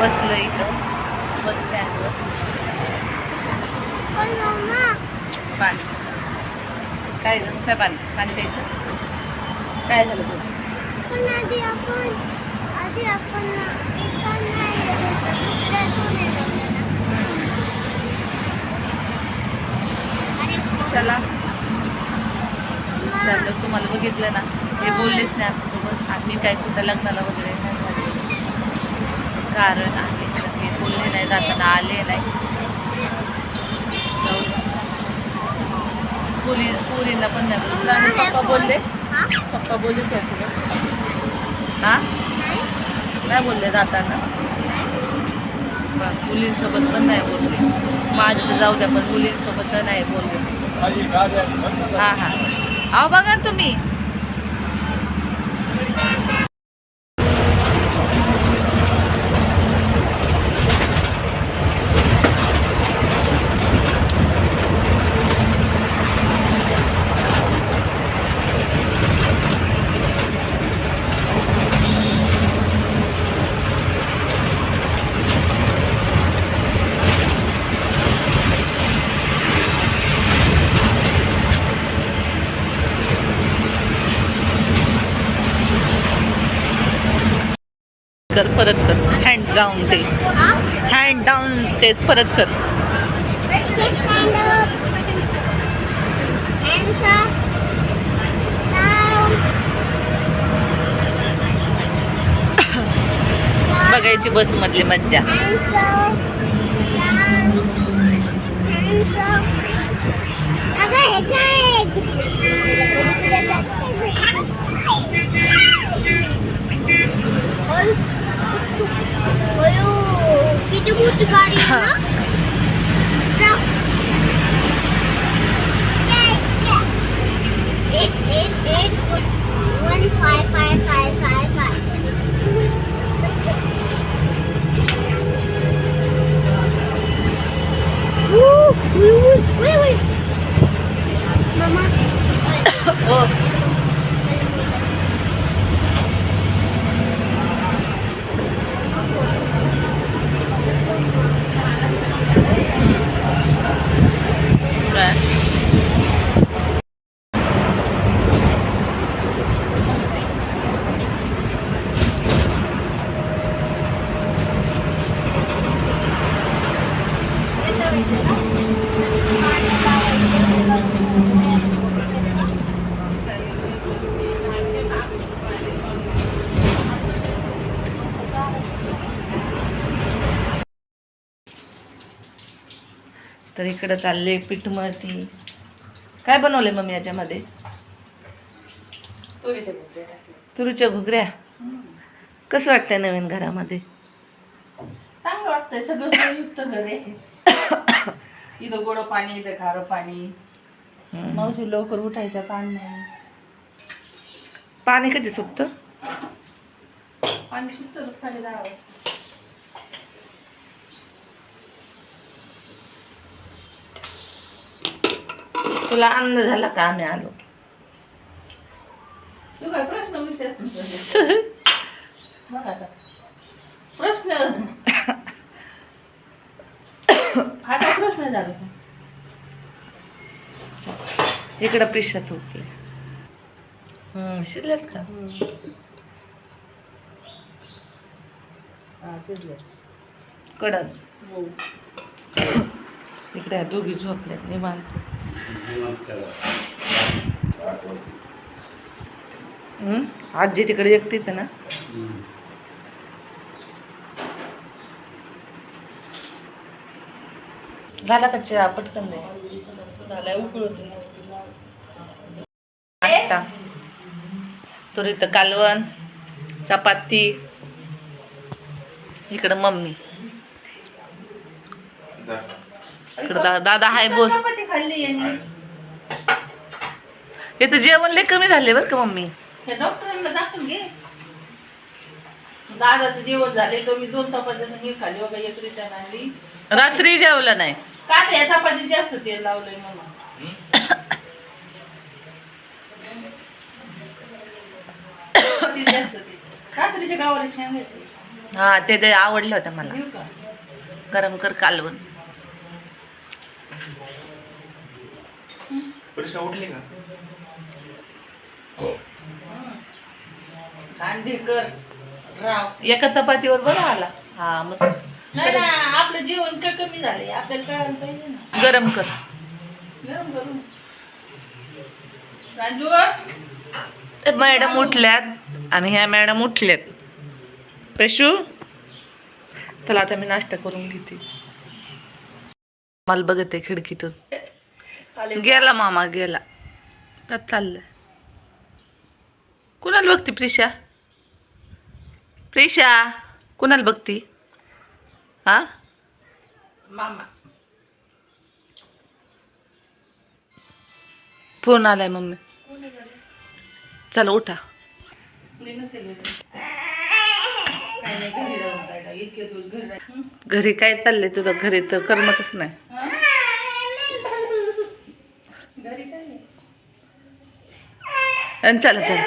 बसलं इथं बस स्टँडवर. पण काय काय पाणी? पाणी प्यायचं? काय झालं चला. चाललं तुम्हाला बघितलं ना. हे बोललेच नाही आमच्यासोबत आम्ही काय कुठं लग्नाला वगैरे. कारण आहे तर हे बोलले नाही जाताना आले नाही. पुरी पुरींना पण नाही बोलले आणि पप्पा बोलले? हा? पप्पा बोलले तुला. हा? नाही? बोलले जाताना. पण मुलींसोबत पण नाही बोलले. माझं तर जाऊ द्या पण मुलींसोबत तर नाही बोलले. हां हां. अहो बघा तुम्ही. कर परत कर. हँड डाऊन ते. हँड डाऊन तेच परत कर. बघायची बस मधली बघायची बसमधली मज्जा अगं तर इकडं चालले पीठमळती काय बनवले मम्मी याच्यामध्ये? तुरीच्या घुगऱ्या कसं वाटतंय नवीन घरामध्ये? चांगलं वाटतंय सगळं सोयीयुक्त घर आहे. इथं गोड पाणी इथं खारं पाणी. मावशी लवकर उठायचा ताण नाही. पाणी कधी सुटतं? पाणी सुटतं साडे दहा वाजता. तुला आनंद झाला का? आम्ही आलो. तू काय प्रश्न विचार बघ आता. प्रश्न. हा प्रश्न झाला? इकडं प्रिशात उठले. हं, शिरल्यात का? हा, शिजलं. कडन हो. इकडे दोघी झोपल्यात निवांत? आजी तिकडे एकटीच आहे ना? झाला का चहा? पटकन नाही झालाय उकळून नाश्ता. तर इथं कालवण चपाती इकडं मम्मी. इकडं दा दादा हाय बोल. चपाती खाल्ली यांनी. जेवण लय कमी झाले बरं का मम्मी? डॉक्टरांना दाखवून घे. दादाचं जेवण झाले कमी दोन मी खाल्ली बघा एक रिटर्न आणली. रात्री जेवलं नाही. का ते या चपातीत जास्त तेल लावलंय म्हणून. चपातीत जास्त तेल. रात्रीच्या गावाला शेंग येते हा ते ते आवडलं होतं मला. का? गरम कर कालवण. परीक्षा उठली का? राव. एका चपातीवर बरं आला. हा नाही ना आपलं जेवण का कमी झालंय? आपल्याला कळायला पाहिजे ना. गरम कर. गरम करून. राजू ते मॅडम उठल्यात आणि ह्या मॅडम उठल्यात पेशू चला आता मी नाश्ता करून घेते. मला बघते खिडकीतून. गेला मामा गेला. तर चाललंय. कुणाला बघती प्रिशा? प्रिशा कुणाला बघती? हा? मामा. फोन आलाय मम्मी. चला उठा. घरी काय चाललंय तुझं? घरी तर करमतच नाही घरी काय नाही आणि चला चला.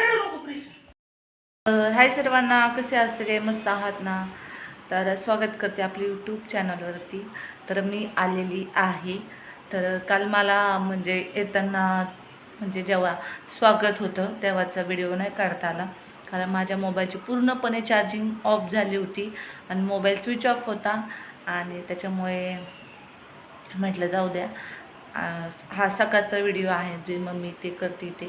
हाय सर्वांना कसे असते काय मस्त आहात ना? तर स्वागत करते आपली यूट्यूब चॅनलवरती तर मी आलेली आहे. तर काल मला म्हणजे येताना म्हणजे जेव्हा स्वागत होतं तेव्हाचा व्हिडिओ नाही काढता आला. कारण माझ्या मोबाईलची पूर्णपणे चार्जिंग ऑफ झाली होती आणि मोबाईल स्विच ऑफ होता. आणि त्याच्यामुळे म्हटलं जाऊ द्या. हा सकाळचा व्हिडिओ आहे जे मम्मी ते करते ते.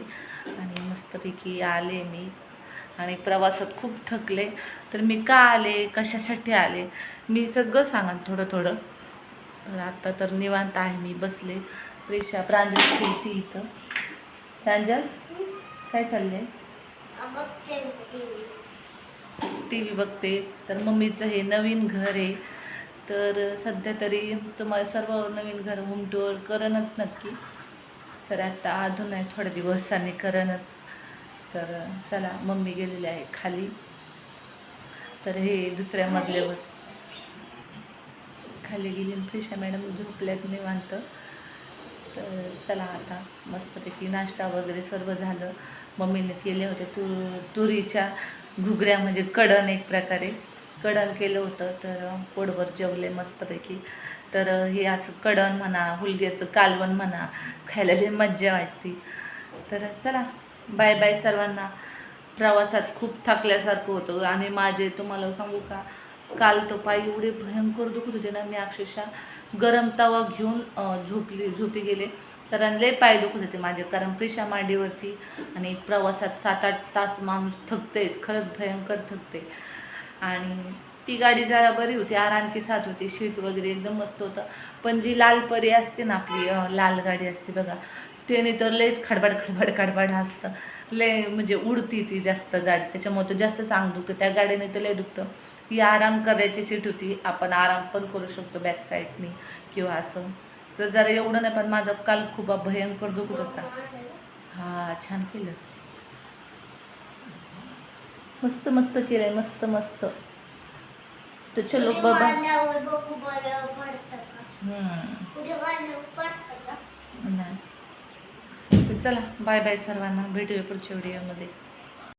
आणि मस्तपैकी आले मी. आणि प्रवासात खूप थकले. तर मी का आले? कशासाठी आले? मी सगळं सांगा थोडं थोडं. तर आत्ता तर निवांत आहे मी बसले. प्रेशा प्रांजल खेळती इथं. प्रांजल काय चाललंय? टीव्ही. टी व्ही बघते. तर मम्मीचं हे नवीन घर आहे. तर सध्या तरी तुम्हाला सर्व नवीन घर होम टूर करणच नक्की. तर आता अजून नाही थोड्या दिवसांनी करणच. तर चला मम्मी गेलेली आहे खाली. तर हे दुसऱ्या मजल्यावर. खाली गेली प्रिशा मॅडम झोपल्यात निवांत. तर चला आता मस्तपैकी नाश्ता वगैरे सर्व झालं. मम्मीने केले होते तूर तुरीच्या घुगऱ्या म्हणजे कडण एक प्रकारे. कडण केलं होतं तर पोटभर जेवले मस्तपैकी. तर हे असं कडण म्हणा हुलग्याचं कालवण म्हणा खायला लई मज्जा वाटते. तर चला बाय बाय सर्वांना. प्रवासात खूप थकल्यासारखं होतं. आणि माझे तुम्हाला सांगू का काल तो पाय एवढे भयंकर दुखत होते ना मी अक्षरशः गरम तवा घेऊन झोपली झोपी गेले. कारण लय पाय दुखत होते माझे कारण प्रिशा मांडीवरती आणि प्रवासात सात आठ तास माणूस थकतेच खरंच भयंकर थकते. आणि ती गाडी जरा बरी होती आराम की साथ होती शीट वगैरे एकदम मस्त होतं. पण जी लाल परी असते ना आपली लाल गाडी असते बघा त्याने तर लयच खडबड खडबड खडबड असतं. लय म्हणजे उडती ती जास्त गाडी त्याच्यामुळे तर जास्तच अंग दुखतं. त्या गाडीने तर लय दुखतं. ही आराम करायची सीट होती आपण आराम पण करू शकतो बॅक साईडनी किंवा असं. तर जरा एवढं नाही पण माझा काल खूप भयंकर दुखत होता. हां छान केलं. मस्त मस्त केलंय मस्त मस्त. तर चलो बाबा. नाही. चला बाय बाय सर्वांना. भेटूया पुढच्या व्हिडिओमध्ये.